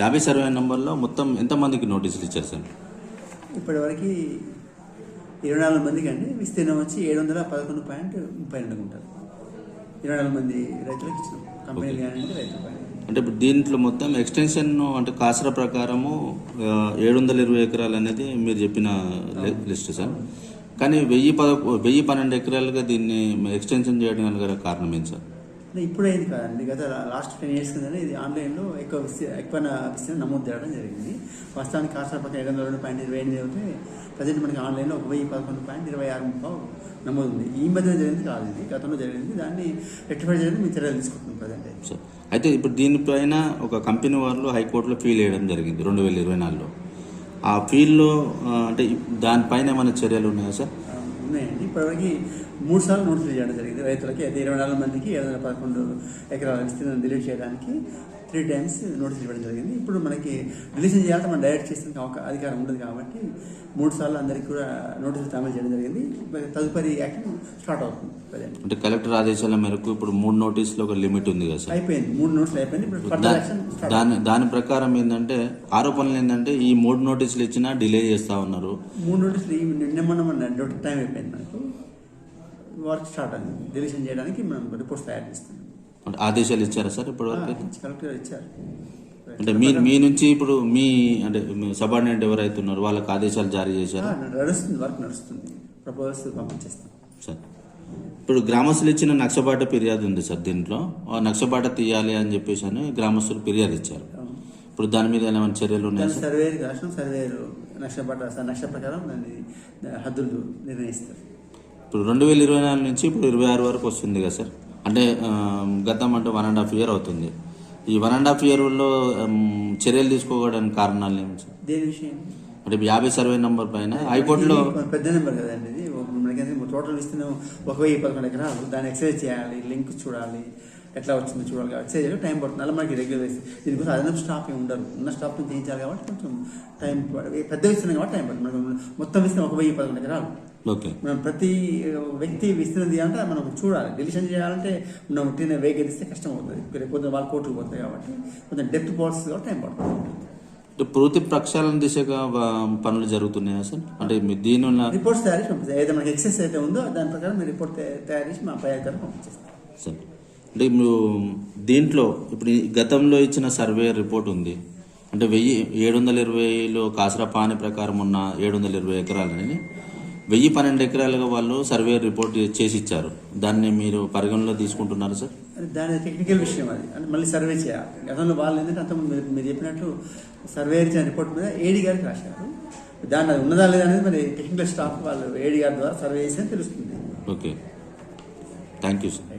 యాభై సర్వే నెంబర్లో మొత్తం ఎంతమందికి నోటీసులు ఇచ్చారు సార్? ఇప్పటివరకు ఇరవై నాలుగు మందికి అండి. విస్తీర్ణం వచ్చి ఏడు వందల పదకొండు పాయింట్ ముప్పై రెండు గుంటలు. ఇరవై నాలుగు మంది రైతులకు ఇచ్చినాం. కంపెనీలు కానీ రైతుల పైన అంటే ఇప్పుడు దీంట్లో మొత్తం ఎక్స్టెన్షన్ అంటే కాసర ప్రకారము ఏడు వందల ఇరవై ఎకరాలు అనేది మీరు చెప్పిన లిస్ట్ సార్. కానీ వెయ్యి పద వెయ్యి పన్నెండు ఎకరాలుగా దీన్ని ఎక్స్టెన్షన్ చేయడం గల కారణం ఏంటి సార్? అంటే ఇప్పుడు అయింది కాదండి. గత లాస్ట్ టెన్ ఇయర్స్ కింద ఇది ఆన్లైన్లో ఎక్కువ ఎక్కువ విస్తీర్ణం నమోదు చేయడం జరిగింది. వాస్తవానికి కాస్త పక్కన ఏడు వందల రెండు పాయింట్ ఇరవై ఎనిమిది అయితే ప్రజెంట్ మనకి ఆన్లైన్లో ఒక వెయ్యి పదకొండు పాయింట్ ఇరవై ఆరు ముప్పావు నమోదు ఉంది. ఈ మధ్యన జరిగింది కాదు ఇది. గతంలో జరిగింది. దాన్ని రెక్టిఫై చేయడానికి మీ చర్యలు తీసుకుంటున్నాం ప్రజెంట్ అయితే. ఇప్పుడు దీనిపైన ఒక కంపెనీ వాళ్ళు హైకోర్టులో ఫీల్ వేయడం జరిగింది రెండు వేల ఇరవై నాలుగులో. ఆ ఫీల్డ్లో అంటే దానిపైన ఏమైనా చర్యలు ఉన్నాయా సార్? ఉన్నాయండి. ఇప్పటివరకు మూడు సార్లు నోటీసులు చేయడం జరిగింది. రైతులకి అయితే ఇరవై నాలుగు మందికి ఏడు వందల పదకొండు ఎకరాల విస్తీర్ణం డిలీట్ చేయడానికి త్రీ టైమ్స్ నోటీసులు ఇవ్వడం జరిగింది. ఇప్పుడు మనకి డిలీషన్ చేయాలంటే మనం డైరెక్ట్ చేసిన అధికారం ఉండదు కాబట్టి మూడు సార్లు అందరికీ కూడా నోటీసులు అమలు చేయడం జరిగింది. తదుపరి యాక్షన్ స్టార్ట్ అవుతుంది. అంటే కలెక్టర్ ఆదేశాల మేరకు ఇప్పుడు మూడు నోటీసులు ఒక లిమిట్ ఉంది కదా సార్? అయిపోయింది. మూడు నోట్స్లు అయిపోయింది. ఇప్పుడు దాని దాని ప్రకారం ఏంటంటే ఆరోపణలు ఏంటంటే ఈ మూడు నోటీసులు ఇచ్చినా డిలే చేస్తా ఉన్నారు. మూడు నోటీసులు నిన్న మొన్న టైం అయిపోయింది మనకు. వర్క్ స్టార్ట్ అయింది. డిలీషన్ చేయడానికి మనం రిపోర్ట్స్ తయారు చేస్తున్నాం. అంటే ఆదేశాలు ఇచ్చారా సార్ ఇప్పటివరకు కలెక్టర్ ఇచ్చారు. అంటే మీ మీ నుంచి ఇప్పుడు మీ అంటే సబార్డినేట్ ఎవరైతే ఉన్నారో వాళ్ళకి ఆదేశాలు జారీ చేశారు? నడుస్తుంది వర్క్ నడుస్తుంది. ప్రపోజల్స్ పంపించేస్తాం. సార్ ఇప్పుడు గ్రామస్తులు ఇచ్చిన నక్షబాట ఫిర్యాదు ఉంది సార్ దీంట్లో. ఆ నక్షబాట తీయాలి అని చెప్పేసి అని గ్రామస్తులు ఫిర్యాదు ఇచ్చారు. ఇప్పుడు దాని మీద ఏమైనా చర్యలు ఉన్నాయా సర్వేరు రాష్ట్రం సర్వేరు నక్ష పట్ట నక్ష ప్రకారం దాన్ని హద్దులు నిర్ణయిస్తారు. ఇప్పుడు రెండు వేల ఇరవై నాలుగు నుంచి ఇప్పుడు ఇరవై ఆరు వరకు వస్తుంది కదా సార్. అంటే గతం అంటే వన్ అండ్ హాఫ్ ఇయర్ అవుతుంది. ఈ వన్ అండ్ హాఫ్ ఇయర్లో చర్యలు తీసుకోవడానికి కారణాలు ఏమి సార్? దేని విషయం? అంటే యాభై సర్వే నంబర్ పైన హైకోర్టులో పెద్ద నెంబర్ కదండి ఇది. మనకి టోటల్ ఇస్తున్నాం ఒక వెయ్యి పదకొండు ఎకరాలు దాన్ని ఎక్సైజ్ చేయాలి లింక్ చూడాలి ఎట్లా వచ్చిందో చూడాలి కాబట్టి ఎక్సైజ్ చేయడం టైం పడుతుంది. అలా మనకి రెగ్యులర్ దీనికోసం అదనపు స్టాఫ్ ఏమి ఉండరు. ఉన్న స్టాఫ్ చేయించాలి కాబట్టి కొంచెం టైం పెద్ద ఇస్తున్నాం కాబట్టి టైం పడుతుంది. మనకు మొత్తం ఇస్తున్నాం ఒక వెయ్యి పదకొండు ఎకరాలు. మనం ప్రతి వ్యక్తి విస్తున్నది అంటే మనం చూడాలి. డిలిషన్ చేయాలంటే మనం ఉట్టిన వేగం ఇస్తే కష్టం అవుతుంది పొద్దున వాళ్ళు కోర్టుకు పోతాయి కాబట్టి కొంచెం డెప్త్ పాలసీ కాబట్టి టైం పడుతుంది. పూర్తి ప్రక్షాళన దిశగా పనులు జరుగుతున్నాయా సార్? అంటే మీ దీని ఉన్న రిపోర్ట్స్ తయారు చేసి ఏదైతే మనకి ఎక్సెస్ అయితే ఉందో దాని ప్రకారం మీరు రిపోర్ట్ తయా- తయారు చేసి మా పై అధికారులకు పంపించేస్తాం సార్ అంటే మీరు దీంట్లో ఇప్పుడు గతంలో ఇచ్చిన సర్వే రిపోర్ట్ ఉంది. అంటే వెయ్యి ఏడు వందల ఇరవైలో కాసరా పాని ప్రకారం ఉన్న ఏడు వందల ఇరవై ఎకరాలని వెయ్యి పన్నెండు ఎకరాలుగా వాళ్ళు సర్వే రిపోర్ట్ చేసి ఇచ్చారు. దాన్ని మీరు పరిగణలో తీసుకుంటున్నారు సార్? దాని టెక్నికల్ విషయం అది. అంటే మళ్ళీ సర్వే చేయాలి. గతంలో వాళ్ళు ఏంటంటే అంత మీరు మీరు చెప్పినట్లు సర్వే ఇచ్చిన రిపోర్ట్ మీద ఏడీ గారికి రాశారు. దాన్ని అది ఉన్నదా లేదా అనేది మరి టెక్నికల్ స్టాఫ్ వాళ్ళు ఏడీ గారి ద్వారా సర్వే చేస్తే తెలుస్తుంది. ఓకే. Thank you sir.